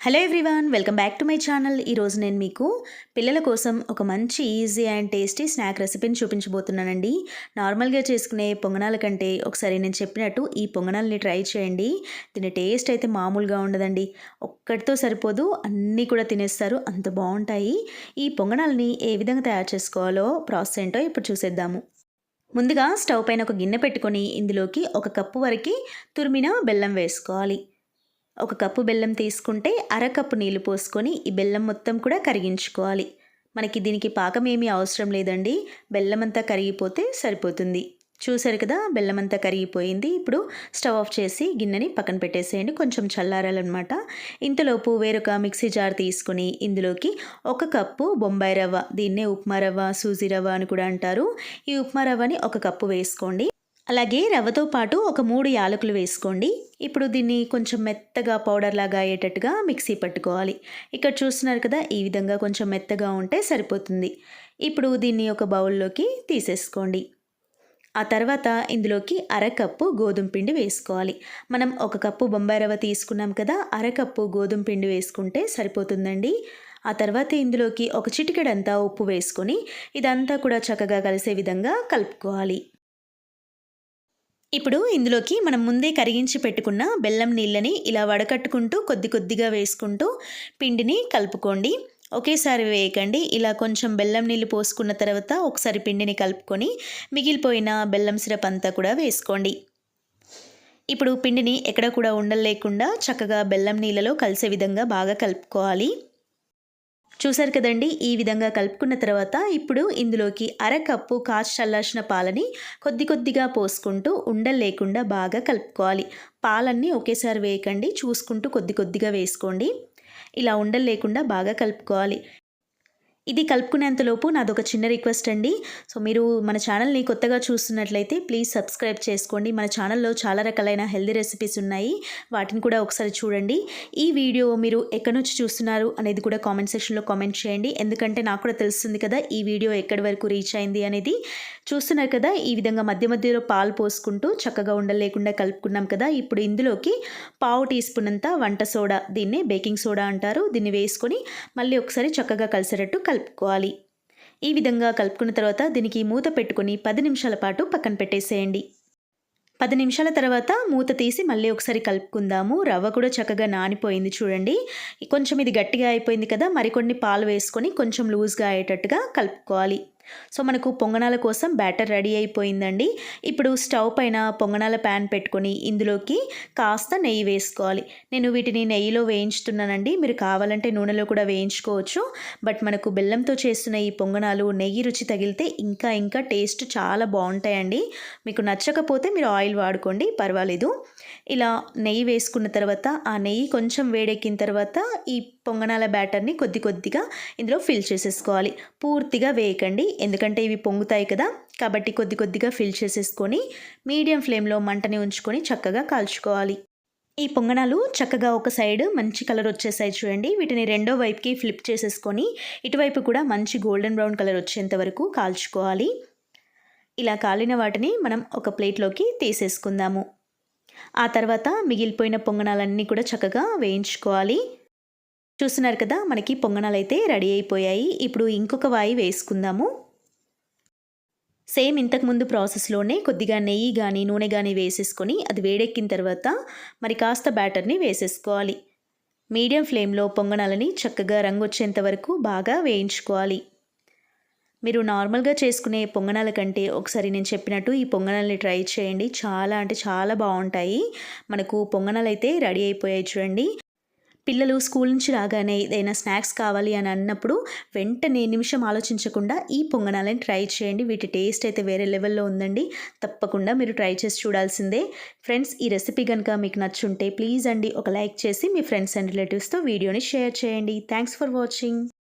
Hello everyone welcome back to my channel ఈరోజు నేను మీకు పిల్లల కోసం ఒక మంచి ఈజీ అండ్ టేస్టీ స్నాక్ రెసిపీని చూపించబోతున్నానండి. నార్మల్గా చేసుకునే పొంగనాల కంటే ఒకసారి నేను చెప్పినట్టు ఈ పొంగనాలని ట్రై చేయండి. దీని టేస్ట్ అయితే మామూలుగా ఉండదండి. ఒక్కటితో సరిపోదు అన్నీ కూడా తినేస్తారు అంత బాగుంటాయి. ఈ పొంగనాలని ఏ విధంగా తయారు చేసుకోవాలో ప్రాసెస్ ఏంటో ఇప్పుడు చూసేద్దాము. ముందుగా స్టవ్ పైన ఒక గిన్నె పెట్టుకొని ఇందులోకి ఒక కప్పు వరకు తురిమిన బెల్లం వేసుకోవాలి. ఒక కప్పు బెల్లం తీసుకుంటే అరకప్పు నీళ్ళు పోసుకొని ఈ బెల్లం మొత్తం కూడా కరిగించుకోవాలి. మనకి దీనికి పాకం ఏమీ అవసరం లేదండి. బెల్లం అంతా కరిగిపోతే సరిపోతుంది. చూసారు కదా బెల్లం అంతా కరిగిపోయింది. ఇప్పుడు స్టవ్ ఆఫ్ చేసి గిన్నెని పక్కన పెట్టేసేయండి. కొంచెం చల్లారాలన్నమాట. ఇంతలోపు వేరొక మిక్సీ జార్ తీసుకుని ఇందులోకి ఒక కప్పు బొంబాయి రవ్వ దీన్నే ఉప్మా రవ్వ సూజీ రవ్వ అని కూడా అంటారు. ఈ ఉప్మా రవ్వని ఒక కప్పు వేసుకోండి. అలాగే రవ్వతో పాటు ఒక మూడు యాలకులు వేసుకోండి. ఇప్పుడు దీన్ని కొంచెం మెత్తగా పౌడర్ లాగా అయ్యేటట్టుగా మిక్సీ పట్టుకోవాలి. ఇక్కడ చూస్తున్నారు కదా ఈ విధంగా కొంచెం మెత్తగా ఉంటే సరిపోతుంది. ఇప్పుడు దీన్ని ఒక బౌల్లోకి తీసేసుకోండి. ఆ తర్వాత ఇందులోకి అరకప్పు గోధుమ పిండి వేసుకోవాలి. మనం ఒక కప్పు బొంబాయి రవ్వ తీసుకున్నాం కదా అరకప్పు గోధుమ పిండి వేసుకుంటే సరిపోతుందండి. ఆ తర్వాత ఇందులోకి ఒక చిటికెడంతా ఉప్పు వేసుకొని ఇదంతా కూడా చక్కగా కలిసే విధంగా కలుపుకోవాలి. ఇప్పుడు ఇందులోకి మనం ముందే కరిగించి పెట్టుకున్న బెల్లం నీళ్ళని ఇలా వడకట్టుకుంటూ కొద్ది కొద్దిగా వేసుకుంటూ పిండిని కలుపుకోండి. ఒకేసారి వేయకండి. ఇలా కొంచెం బెల్లం నీళ్ళు పోసుకున్న తర్వాత ఒకసారి పిండిని కలుపుకొని మిగిలిపోయిన బెల్లం సిరప్ అంతా కూడా వేసుకోండి. ఇప్పుడు పిండిని ఎక్కడ కూడా ఉండలేకుండా చక్కగా బెల్లం నీళ్ళలో కలిసే విధంగా బాగా కలుపుకోవాలి. చూశారు కదండి ఈ విధంగా కలుపుకున్న తర్వాత ఇప్పుడు ఇందులోకి అరకప్పు కాచి చల్లార్చిన పాలని కొద్ది కొద్దిగా పోసుకుంటూ ఉండలు లేకుండా బాగా కలుపుకోవాలి. పాలన్నీ ఒకేసారి వేయకండి చూసుకుంటూ కొద్ది కొద్దిగా వేసుకోండి. ఇలా ఉండలు లేకుండా బాగా కలుపుకోవాలి. ఇది కలుపుకునేంతలోపు నాది ఒక చిన్న రిక్వెస్ట్ అండి. సో మీరు మన ఛానల్ని కొత్తగా చూస్తున్నట్లయితే ప్లీజ్ సబ్స్క్రైబ్ చేసుకోండి. మన ఛానల్లో చాలా రకాలైన హెల్దీ రెసిపీస్ ఉన్నాయి. వాటిని కూడా ఒకసారి చూడండి. ఈ వీడియో మీరు ఎక్కడి నుంచి చూస్తున్నారు అనేది కూడా కామెంట్ సెక్షన్లో కామెంట్ చేయండి. ఎందుకంటే నాకు కూడా తెలుస్తుంది కదా ఈ వీడియో ఎక్కడి వరకు రీచ్ అయింది అనేది. చూస్తున్నారు కదా ఈ విధంగా మధ్య మధ్యలో పాలు పోసుకుంటూ చక్కగా ఉండలేకుండా కలుపుకున్నాం కదా ఇప్పుడు ఇందులోకి పావు టీ స్పూన్ అంతా వంట సోడా దీన్ని బేకింగ్ సోడా అంటారు. దీన్ని వేసుకొని మళ్ళీ ఒకసారి చక్కగా కలిసేటట్టు కలుపు కలుపుకోవాలి. ఈ విధంగా కలుపుకున్న తర్వాత దీనికి మూత పెట్టుకొని పది నిమిషాల పాటు పక్కన పెట్టేసేయండి. పది నిమిషాల తర్వాత మూత తీసి మళ్ళీ ఒకసారి కలుపుకుందాము. రవ్వ కూడా చక్కగా నానిపోయింది చూడండి. కొంచెం ఇది గట్టిగా అయిపోయింది కదా మరికొన్ని పాలు వేసుకొని కొంచెం లూజ్గా అయ్యేటట్టుగా కలుపుకోవాలి. సో మనకు పొంగనాల కోసం బ్యాటర్ రెడీ అయిపోయిందండి. ఇప్పుడు స్టవ్ పైన పొంగనాల ప్యాన్ పెట్టుకొని ఇందులోకి కాస్త నెయ్యి వేసుకోవాలి. నేను వీటిని నెయ్యిలో వేయించుతున్నానండి. మీరు కావాలంటే నూనెలో కూడా వేయించుకోవచ్చు. బట్ మనకు బెల్లంతో చేస్తున్న ఈ పొంగనాలు నెయ్యి రుచి తగిలితే ఇంకా ఇంకా టేస్ట్ చాలా బాగుంటాయండి. మీకు నచ్చకపోతే మీరు ఆయిల్ వాడుకోండి పర్వాలేదు. ఇలా నెయ్యి వేసుకున్న తర్వాత ఆ నెయ్యి కొంచెం వేడెక్కిన తర్వాత ఈ పొంగనాల బ్యాటర్ని కొద్ది కొద్దిగా ఇందులో ఫిల్ చేసేసుకోవాలి. పూర్తిగా వేయకండి. ఎందుకంటే ఇవి పొంగుతాయి కదా. కాబట్టి కొద్ది కొద్దిగా ఫిల్ చేసేసుకొని మీడియం ఫ్లేమ్లో మంటని ఉంచుకొని చక్కగా కాల్చుకోవాలి. ఈ పొంగనాలు చక్కగా ఒక సైడ్ మంచి కలర్ వచ్చేసాయి చూడండి. వీటిని రెండో వైపుకి ఫ్లిప్ చేసేసుకొని ఇటువైపు కూడా మంచి గోల్డెన్ బ్రౌన్ కలర్ వచ్చేంత వరకు కాల్చుకోవాలి. ఇలా కాలిన వాటిని మనం ఒక ప్లేట్లోకి తీసేసుకుందాము. ఆ తర్వాత మిగిలిపోయిన పొంగనాలన్నీ కూడా చక్కగా వేయించుకోవాలి. చూస్తున్నారు కదా మనకి పొంగనాలు అయితే రెడీ అయిపోయాయి. ఇప్పుడు ఇంకొక వాయి వేసుకుందాము. సేమ్ ఇంతకుముందు ప్రాసెస్లోనే కొద్దిగా నెయ్యి కానీ నూనె కానీ వేసేసుకొని అది వేడెక్కిన తర్వాత మరి కాస్త బ్యాటర్ని వేసేసుకోవాలి. మీడియం ఫ్లేమ్లో పొంగనాలని చక్కగా రంగు వచ్చేంత వరకు బాగా వేయించుకోవాలి. మీరు నార్మల్గా చేసుకునే పొంగనాల కంటే ఒకసారి నేను చెప్పినట్టు ఈ పొంగనాలని ట్రై చేయండి. చాలా అంటే చాలా బాగుంటాయి. మనకు పొంగనాలు అయితే రెడీ అయిపోయాయి చూడండి. పిల్లలు స్కూల్ నుంచి రాగానే ఏదైనా స్నాక్స్ కావాలి అని అన్నప్పుడు వెంటనే నిమిషం ఆలోచించకుండా ఈ పొంగనాలని ట్రై చేయండి. వీటి టేస్ట్ అయితే వేరే లెవెల్లో ఉందండి. తప్పకుండా మీరు ట్రై చేసి చూడాల్సిందే. ఫ్రెండ్స్ ఈ రెసిపీ కనుక మీకు నచ్చుంటే ప్లీజ్ అండి ఒక లైక్ చేసి మీ ఫ్రెండ్స్ అండ్ రిలేటివ్స్తో వీడియోని షేర్ చేయండి. Thanks for watching.